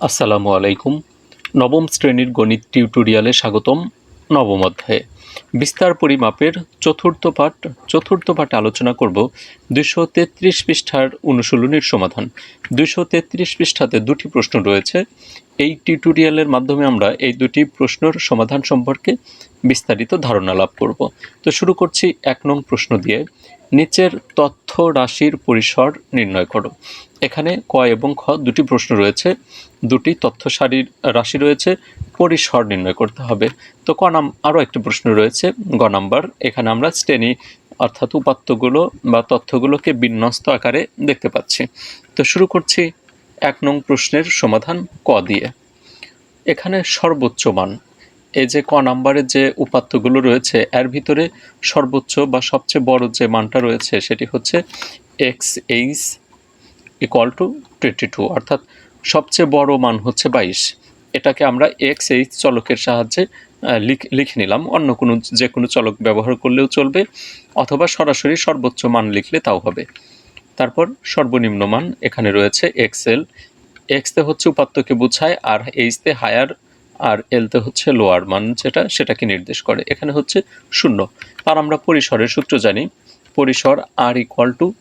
আসসালামু আলাইকুম। নবম শ্রেণির গণিত টিউটোরিয়ালে স্বাগতম নবম অধ্যায়ে। বিস্তার পরিমাপের চতুর্থ পাঠ, চতুর্থ পাঠে আলোচনা করব দুশো তেত্রিশ পৃষ্ঠার অনুশীলনীর সমাধান। দুশো তেত্রিশ পৃষ্ঠাতে দুটি প্রশ্ন রয়েছে। এই টিউটোরিয়ালের মাধ্যমে আমরা এই দুটি প্রশ্নের সমাধান সম্পর্কে বিস্তারিত ধারণা লাভ করব। তো শুরু করছি এক নং প্রশ্ন দিয়ে। নিচের তথ্য রাশির পরিসর নির্ণয় করো। এখানে ক এবং খ দুটি প্রশ্ন রয়েছে, দুটি তথ্য সারির রাশি রয়েছে, পরিসর নির্ণয় করতে হবে। তো ক নাম, আরও একটি প্রশ্ন রয়েছে, গ নাম্বার, এখানে আমরা শ্রেণি অর্থাৎ উপাত্তগুলো বা তথ্যগুলোকে বিন্যস্ত আকারে দেখতে পাচ্ছি। তো শুরু করছি এক নং প্রশ্নের সমাধান ক দিয়ে। এখানে সর্বোচ্চ মান এই যে ক নাম্বারের যে উপাত্তগুলো রয়েছে, এর ভিতরে সর্বোচ্চ বা সবচেয়ে বড় যে মানটা রয়েছে সেটি হচ্ছে X H equal to twenty two অর্থাৎ সবচেয়ে বড় মান হচ্ছে বাইশ। এটাকে আমরা এক্স এইচ চলকের সাহায্যে লিখ- নিলাম। অন্য কোনো যে কোনো চলক ব্যবহার করলেও চলবে, অথবা সরাসরি সর্বোচ্চ মান লিখলে তাও হবে। তারপর সর্বনিম্ন মান এখানে রয়েছে এক্সেল এক্সতে হচ্ছে উপাত্তকে বোঝায়, আর এইচতে হায়ার আর এলতে হচ্ছে লোয়ার মান যেটা সেটাকে নির্দেশ করে। এখানে হচ্ছে শূন্য। আর আমরা পরিসরের সূত্র জানি। পরিসর আর ইকুয়াল টু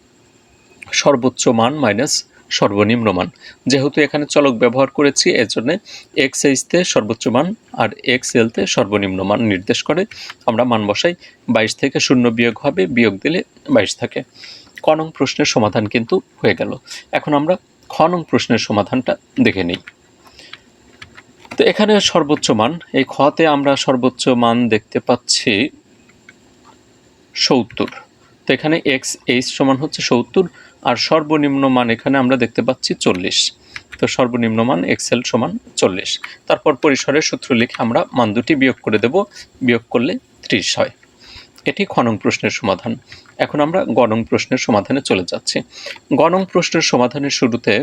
সর্বোচ্চ মান মাইনাস সর্বনিম্ন মান। যেহেতু এখানে চলক ব্যবহার করেছি এর জন্য এক্স এইচতে সর্বোচ্চ মান আর এক্স এলতে সর্বনিম্ন মান নির্দেশ করে। আমরা মান বসাই। বাইশ থেকে শূন্য বিয়োগ হবে, বিয়োগ দিলে বাইশ থাকে। ক নং প্রশ্নের সমাধান কিন্তু হয়ে গেল। এখন আমরা খ নং প্রশ্নের সমাধানটা দেখে নিই। তো এখানে সর্বোচ্চ মান, এই খতে আমরা সর্বোচ্চ মান দেখতে পাচ্ছি সত্তর। তো এখানে এক্স, এইচ সমান হচ্ছে সত্তর, আর সর্বনিম্ন মান এখানে আমরা দেখতে পাচ্ছি চল্লিশ। তো সর্বনিম্ন মান এক্সেল সমান চল্লিশ। তারপর পরিসরের সূত্র লিখে আমরা মান দুটি বিয়োগ করে দেব, বিয়োগ করলে ত্রিশ হয়। এটি খনং প্রশ্নের সমাধান। এখন আমরা গণং প্রশ্নের সমাধানে চলে যাচ্ছি। গণং প্রশ্নের সমাধানের শুরুতে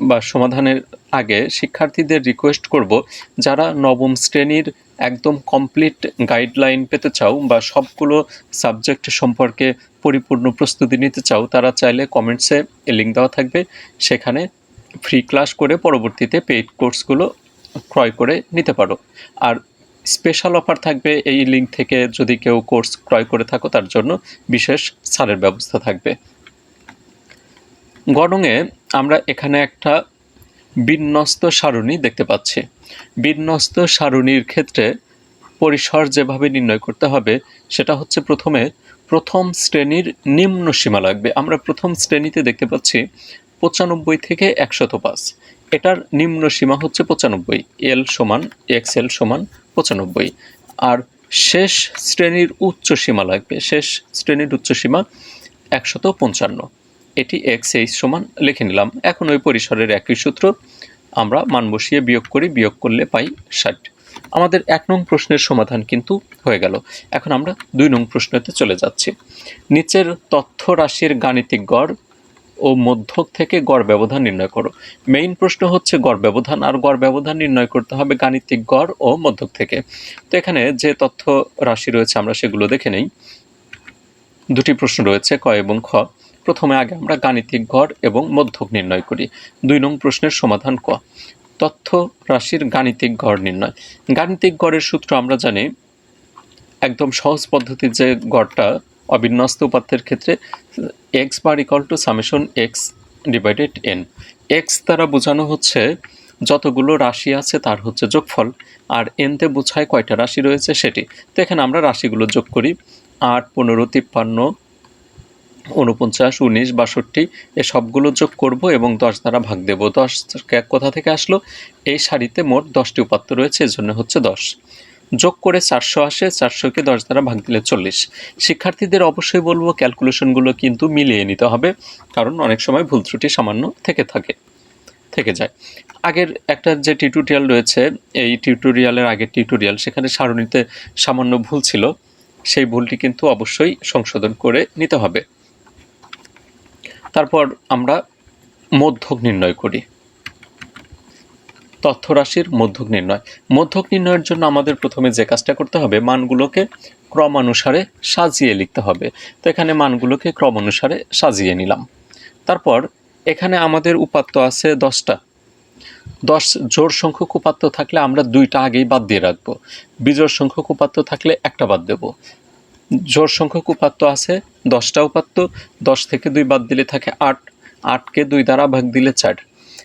বা সমাধানের আগে শিক্ষার্থীদের রিকোয়েস্ট করব, যারা নবম শ্রেণির একদম কমপ্লিট গাইডলাইন পেতে চাও বা সবগুলো সাবজেক্ট সম্পর্কে পরিপূর্ণ প্রস্তুতি নিতে চাও, তারা চাইলে কমেন্টসে লিঙ্ক দেওয়া থাকবে। সেখানে ফ্রি ক্লাস করে পরবর্তীতে পেইড কোর্সগুলো ক্রয় করে নিতে পারো। আর স্পেশাল অফার থাকবে এই লিঙ্ক থেকে যদি কেউ কোর্স ক্রয় করে থাকো, তার জন্য বিশেষ ছাড়ের ব্যবস্থা থাকবে। গণঙে আমরা এখানে একটা বিন্যস্ত সারণী দেখতে পাচ্ছি। বিন্যস্ত সারণীর ক্ষেত্রে পরিসর যেভাবে নির্ণয় করতে হবে, সেটা হচ্ছে প্রথমে প্রথম শ্রেণির নিম্ন সীমা লাগবে। আমরা প্রথম শ্রেণীতে দেখতে পাচ্ছি পঁচানব্বই থেকে একশত পাঁচ। এটার নিম্ন সীমা হচ্ছে পঁচানব্বই, এল সমান এক্স এল সমান পঁচানব্বই। আর শেষ শ্রেণির উচ্চ সীমা লাগবে, শেষ শ্রেণির উচ্চ সীমা একশত পঞ্চান্ন। এটি এক্স এইচ সমান লিখে নিলাম। এখন ওই পরিসরের একই সূত্র আমরা মান বসিয়ে বিয়োগ করি, বিয়োগ করলে পাই ষাট। আমাদের এক নং প্রশ্নের সমাধান কিন্তু হয়ে গেল। এখন আমরা দুই নং প্রশ্নতে চলে যাচ্ছি। নিচের তথ্য রাশির গাণিতিক গড় ও মধ্যক থেকে গড় ব্যবধান নির্ণয় করো। মেইন প্রশ্ন হচ্ছে গড় ব্যবধান, আর গড় ব্যবধান নির্ণয় করতে হবে গাণিতিক গড় ও মধ্যক থেকে। তো এখানে যে তথ্য রাশি রয়েছে আমরা সেগুলো দেখে নেই। দুটি প্রশ্ন রয়েছে, ক এবং খ। প্রথমে আগে আমরা গাণিতিক গড় এবং মধ্যক নির্ণয় করি। দুই নং প্রশ্নের সমাধান ক। তথ্য রাশির গাণিতিক গড় নির্ণয়। গাণিতিক গড়ের সূত্র আমরা জানি, একদম সহজ পদ্ধতির যে গড়টা অবিন্যস্ত উপাত্তের ক্ষেত্রে X bar equal to summation X divided N X দ্বারা বোঝানো হচ্ছে যতগুলো রাশি আছে তার হচ্ছে যোগফল, আর এনতে বোঝায় কয়টা রাশি রয়েছে সেটি। তো এখানে আমরা রাশিগুলো যোগ করি, আট, পনেরো, তিপ্পান্ন উনপঞ্চাশ উনিশ, বাষট্টি, এ সবগুলো যোগ করব এবং দশ দ্বারা ভাগ দেব। দশ কোথা থেকে আসলো? এই সারিতে মোট দশটি উপাত্ত রয়েছে এজন্য হচ্ছে দশ। যোগ করে চারশো আসে চারশোকে দশ দ্বারা ভাগ দিলে চল্লিশ। শিক্ষার্থীদের অবশ্যই বলব ক্যালকুলেশনগুলো কিন্তু মিলিয়ে নিতে হবে, কারণ অনেক সময় ভুল ত্রুটি সামান্য থেকে থাকে, থেকে যায়। আগের একটা যে টিউটোরিয়াল রয়েছে, এই টিউটোরিয়ালের আগের টিউটোরিয়াল সেখানে সারণীতে সামান্য ভুল ছিল, সেই ভুলটি কিন্তু অবশ্যই সংশোধন করে নিতে হবে। তারপর আমরা মধ্যক নির্ণয় করি। তথ্য রাশির মধ্যক নির্ণয়। মধ্যক নির্ণয়ের জন্য আমাদের প্রথমে যে কাজটা করতে হবে, মানগুলোকে ক্রমানুসারে সাজিয়ে লিখতে হবে। তো এখানে মানগুলোকে ক্রমানুসারে সাজিয়ে নিলাম। তারপর এখানে আমাদের উপাত্ত আছে দশটা। দশ জোর সংখ্যক উপাত্ত থাকলে আমরা দুইটা আগেই বাদ দিয়ে রাখব। বিজোড় সংখ্যক উপাত্ত থাকলে একটা বাদ দেব। জোড় সংখ্যক উপাত্ত আছে, দশটা উপাত্ত, দশ থেকে দুই বাদ দিলে থাকে আট, আটকে দুই দ্বারা ভাগ দিলে চার।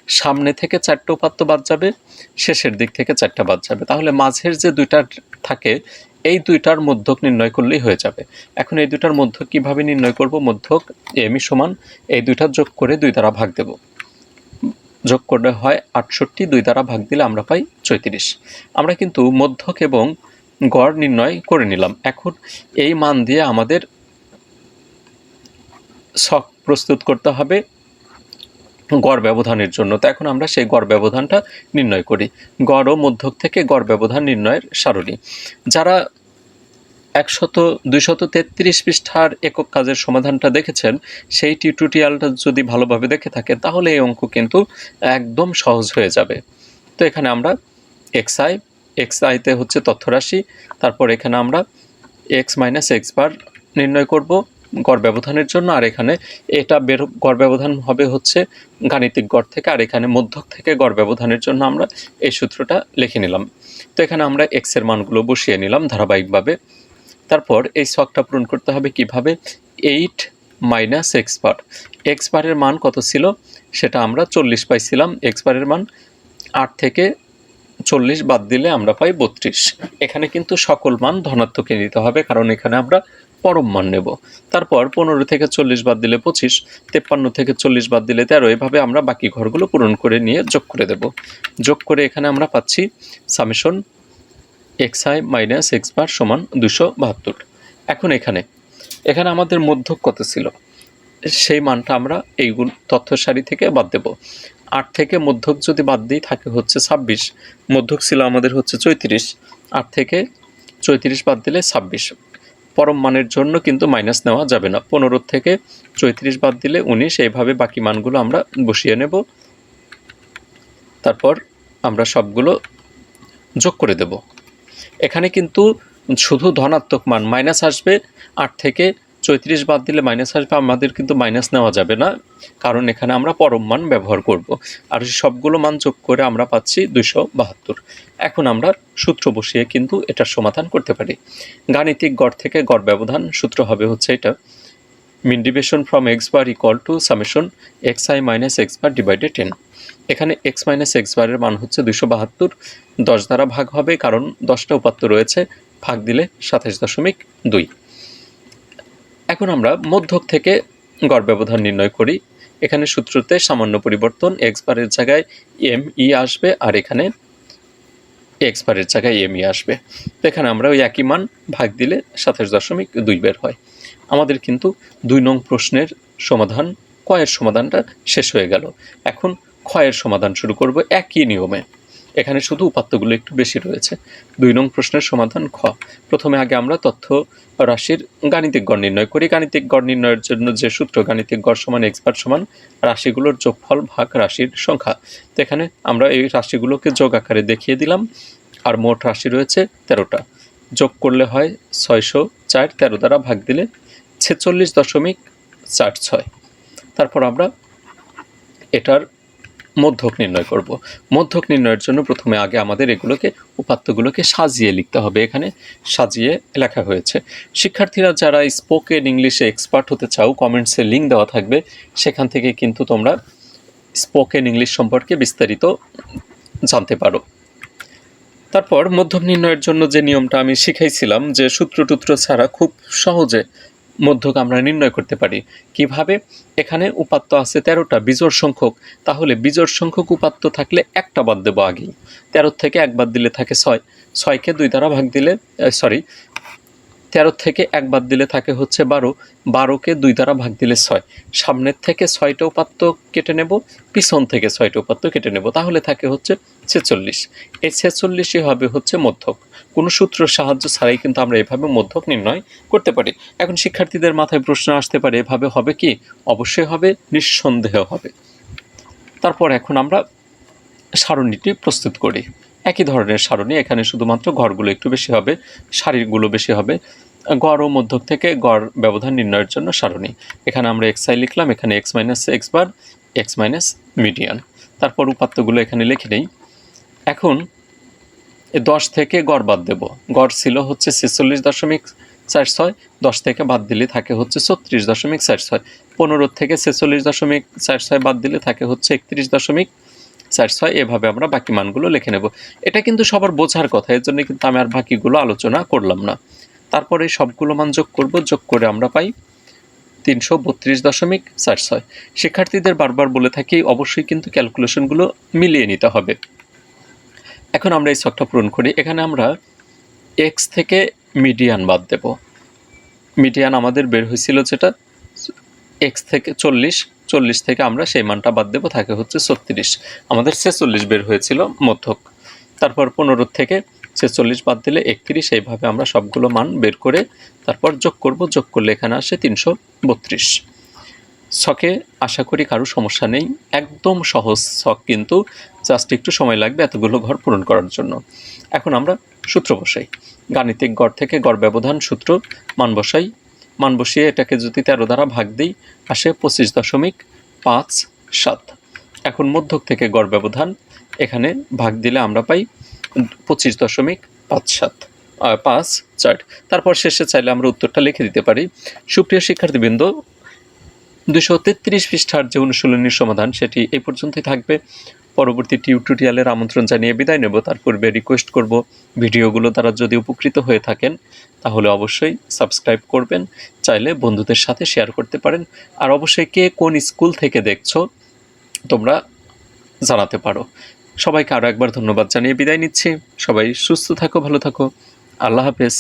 সামনে থেকে চারটা উপাত্ত বাদ যাবে, শেষের দিক থেকে চারটা বাদ যাবে। তাহলে মাঝের যে দুইটা থাকে, এই দুইটার মধ্যক নির্ণয় করলেই হয়ে যাবে। এখন এই দুইটার মধ্যক কীভাবে নির্ণয় করব? মধ্যক এমি সমান এই দুইটা যোগ করে দুই দ্বারা ভাগ দেব। যোগ করলে হয় আটষট্টি, দুই দ্বারা ভাগ দিলে আমরা পাই চৈত্রিশ। আমরা কিন্তু মধ্যক এবং গড় নির্ণয় করে নিলাম। এখন এই মান দিয়ে আমাদের ছক প্রস্তুত করতে হবে গড় ব্যবধানের জন্য। তো এখন আমরা সেই গড় ব্যবধানটা নির্ণয় করি। গড় ও মধ্যক থেকে গড় ব্যবধান নির্ণয়ের সারণী। যারা একশত, দুইশত তেত্রিশ পৃষ্ঠার একক কাজের সমাধানটা দেখেছেন, সেই টিউটোরিয়ালটা যদি ভালোভাবে দেখে থাকেন তাহলে এই অঙ্ক কিন্তু একদম সহজ হয়ে যাবে। তো এখানে আমরা এক্স আই এক্স আইতে হচ্ছে তথ্যরাশি, তারপর এখানে আমরা এক্স মাইনাস এক্স বার নির্ণয় করব গড় ব্যবধানের জন্য, আর এখানে এটা বের গড় ব্যবধান হবে হচ্ছে গাণিতিক গড় থেকে, আর এখানে মধ্যক থেকে গড় ব্যবধানের জন্য আমরা এই সূত্রটা লিখে নিলাম। তো এখানে আমরা এক্সের মানগুলো বসিয়ে নিলাম ধারাবাহিকভাবে। তারপর এই ছকটা পূরণ করতে হবে কীভাবে? Eight minus X bar X বারের মান কত ছিল? সেটা আমরা চল্লিশ পাইছিলাম এক্স বারের মান আট থেকে চল্লিশ বাদ দিলে আমরা পাই বত্রিশ। এখানে কিন্তু সকল মান ধনাত্মকে নিতে হবে, কারণ এখানে আমরা পরম মান নেব। তারপর পনেরো থেকে চল্লিশ বাদ দিলে পঁচিশ, তেপ্পান্ন থেকে চল্লিশ বাদ দিলে তেরো, এভাবে আমরা বাকি ঘরগুলো পূরণ করে নিয়ে যোগ করে দেব। যোগ করে এখানে আমরা পাচ্ছি summation X I minus X bar সমান দুশো বাহাত্তর। এখন এখানে এখানে আমাদের মধ্যক কত ছিল? সেই মানটা আমরা এইগুলো তথ্য সারি থেকে বাদ দেব। আট থেকে মধ্যক যদি বাদ দিই, থাকে হচ্ছে ছাব্বিশ। মধ্যক ছিল আমাদের হচ্ছে চৈত্রিশ। আট থেকে চৈত্রিশ বাদ দিলে ছাব্বিশ। পরম মানের জন্য কিন্তু মাইনাস নেওয়া যাবে না। পনেরো থেকে চৈত্রিশ বাদ দিলে উনিশ। এইভাবে বাকি মানগুলো আমরা বসিয়ে নেব। তারপর আমরা সবগুলো যোগ করে দেব। এখানে কিন্তু শুধু ধনাত্মক মান মাইনাস আসবে। আট থেকে চৈত্রিশ বাদ দিলে মাইনাস আসবে, আমাদের কিন্তু মাইনাস নেওয়া যাবে না, কারণ এখানে আমরা পরম মান ব্যবহার করব। আর সবগুলো মান যোগ করে আমরা পাচ্ছি দুশো বাহাত্তর। এখন আমরা সূত্র বসিয়ে কিন্তু এটার সমাধান করতে পারি। গাণিতিক গড় থেকে গড় ব্যবধান, সূত্র হবে হচ্ছে এটা। Mean division from X bar equal to summation X I minus X bar divided ten এখানে এক্স মাইনাস এক্স বারের মান হচ্ছে দুশো বাহাত্তর। দশ দ্বারা ভাগ হবে, কারণ দশটা উপাত্ত রয়েছে, ভাগ দিলে সাতাশ দশমিক দুই। এখন আমরা মধ্যক থেকে গড় ব্যবধান নির্ণয় করি। এখানে সূত্রতে সামান্য পরিবর্তন এক্স বারের জায়গায় এম ই আসবে আর এখানে এক্স বারের জায়গায় এম ই আসবে। তো এখানে আমরা ওই একই মান ভাগ দিলে সাতাশ দশমিক দুই বের হয়। আমাদের কিন্তু দুই নং প্রশ্নের সমাধান কয়ের সমাধানটা শেষ হয়ে গেল। এখন ক্ষয়ের সমাধান শুরু করব একই নিয়মে। এখানে শুধু উপাত্তগুলো একটু বেশি রয়েছে। দুই নং প্রশ্নের সমাধান খ। প্রথমে আগে আমরা তথ্য রাশির গাণিতিক গড় নির্ণয় করি। গাণিতিক গড় নির্ণয়ের জন্য যে সূত্র গাণিতিক গড় সমান এক্সপার্ট সমান রাশিগুলোর যোগফল ভাগ রাশির সংখ্যা। তো এখানে আমরা এই রাশিগুলোকে যোগ আকারে দেখিয়ে দিলাম। আর মোট রাশি রয়েছে তেরোটা। যোগ করলে হয় ছয়শো চার, তেরো দ্বারা ভাগ দিলে ছেচল্লিশ দশমিক চার ছয়। তারপর আমরা এটার মধ্যক নির্ণয় করব। মধ্যক নির্ণয়ের জন্য প্রথমে আগে আমাদের এগুলোকে, উপাত্তগুলোকে সাজিয়ে লিখতে হবে। এখানে সাজিয়ে লেখা হয়েছে, শিক্ষার্থীরা যারা স্পোকেন ইংলিশে এক্সপার্ট হতে চাও কমেন্টসে লিঙ্ক দেওয়া থাকবে। সেখান থেকে কিন্তু তোমরা স্পোকেন ইংলিশ সম্পর্কে বিস্তারিত জানতে পারো। তারপর মধ্যক নির্ণয়ের জন্য যে নিয়মটা আমি শিখাইছিলাম, যে সূত্র টুত্র ছাড়া খুব সহজে মধ্যক আমরা নির্ণয় করতে পারি। কীভাবে? এখানে উপাত্ত আছে তেরোটা বিজোড় সংখ্যক। তাহলে বিজোড় সংখ্যক উপাত্ত থাকলে একটা বাদ দেবো আগেই। তেরো থেকে এক বাদ দিলে থাকে ছয়। ছয়কে দুই দ্বারা ভাগ দিলে সরি তেরো থেকে এক বাদ দিলে থাকে হচ্ছে বারো। বারোকে দুই দ্বারা ভাগ দিলে ছয়। সামনের থেকে ছয়টা উপাত্ত কেটে নেব, পিছন থেকে ছয়টা উপাত্ত কেটে নেব। তাহলে থাকে হচ্ছে ছেচল্লিশ। এই ছেচল্লিশই হবে হচ্ছে মধ্যক। কোনো সূত্র সাহায্য ছাড়াই কিন্তু আমরা এভাবে মধ্যক নির্ণয় করতে পারি। এখন শিক্ষার্থীদের মাথায় প্রশ্ন আসতে পারে, এভাবে হবে কি? অবশ্যই হবে, নিঃসন্দেহ হবে। তারপর এখন আমরা সারণীটি প্রস্তুত করি। একই ধরনের সারণী। এখানে শুধুমাত্র ঘরগুলো একটু বেশি হবে সারিগুলো বেশি হবে। গড় ও মধ্যক থেকে গড় ব্যবধান নির্ণয়ের জন্য সারণী। এখানে আমরা এক্স আই লিখলাম, এখানে X minus X bar X minus median তারপর উপাত্তগুলো এখানে লিখে নেই। এখন দশ থেকে গড় বাদ দেব। গড় ছিল হচ্ছে ছেচল্লিশ দশমিক চার ছয়, দশ থেকে বাদ দিলে থাকে হচ্ছে ছত্রিশ দশমিক চার ছয়। পনেরো থেকে ছেচল্লিশ দশমিক চার ছয় বাদ দিলে থাকে হচ্ছে একত্রিশ দশমিক চার ছয় এভাবে আমরা বাকি মানগুলো লিখে নেব। এটা কিন্তু সবার বোঝার কথা, এর জন্য কিন্তু আমি আর বাকিগুলো আলোচনা করলাম না। তারপরে সবগুলো মান যোগ করব, যোগ করে আমরা পাই তিনশো বত্রিশ দশমিক চার ছয় শিক্ষার্থীদের বারবার বলে থাকি, অবশ্যই কিন্তু ক্যালকুলেশনগুলো মিলিয়ে নিতে হবে। এখন আমরা এই ছকটা পূরণ করি। এখানে আমরা এক্স থেকে মিডিয়ান বাদ দেব। মিডিয়ান আমাদের বের হয়েছিল যেটা এক্স থেকে চল্লিশ চল্লিশ থেকে আমরা সেই মানটা বাদ দেবো, থাকে হচ্ছে ছত্রিশ। আমাদের ছেচল্লিশ বের হয়েছিল মধ্যক। তারপর পনেরো থেকে ছেচল্লিশ বাদ দিলে একত্রিশ, এইভাবে আমরা সবগুলো মান বের করে তারপর যোগ করব। যোগ করলে এখানে আসে তিনশো বত্রিশ। ছকে আশা করি কারও সমস্যা নেই। একদম সহজ ছক কিন্তু, জাস্ট একটু সময় লাগবে এতগুলো ঘর পূরণ করার জন্য। এখন আমরা সূত্র বসাই। গাণিতিক গড় থেকে গড় ব্যবধান সূত্র, মান বসাই। মান বসিয়ে এটাকে যদি তেরো দ্বারা ভাগ দিই, আসে পঁচিশ দশমিক পাঁচ সাত। এখন মধ্যক থেকে গড় ব্যবধান, এখানে ভাগ দিলে আমরা পাই পঁচিশ দশমিক পাঁচ সাত পাঁচ চার। তারপর শেষে চাইলে আমরা উত্তরটা লিখে দিতে পারি। সুপ্রিয় শিক্ষার্থীবৃন্দ দুশো তেত্রিশ পৃষ্ঠার যে অনুশীলনীর সমাধান, সেটি এই পর্যন্তই থাকবে। পরবর্তী টিউটোরিয়ালের আমন্ত্রণ জানিয়ে বিদায় নেব। তার পূর্বে রিকোয়েস্ট করব ভিডিওগুলো দ্বারা যদি উপকৃত হয়ে থাকেন, তাহলে অবশ্যই সাবস্ক্রাইব করবেন। চাইলে বন্ধুদের সাথে শেয়ার করতে পারেন। আর অবশ্যই কে কোন স্কুল থেকে দেখছ, তোমরা জানাতে পারো। সবাইকে আরও একবার ধন্যবাদ জানিয়ে বিদায় নিচ্ছি। সবাই সুস্থ থাকো, ভালো থাকো। আল্লাহ হাফেজ।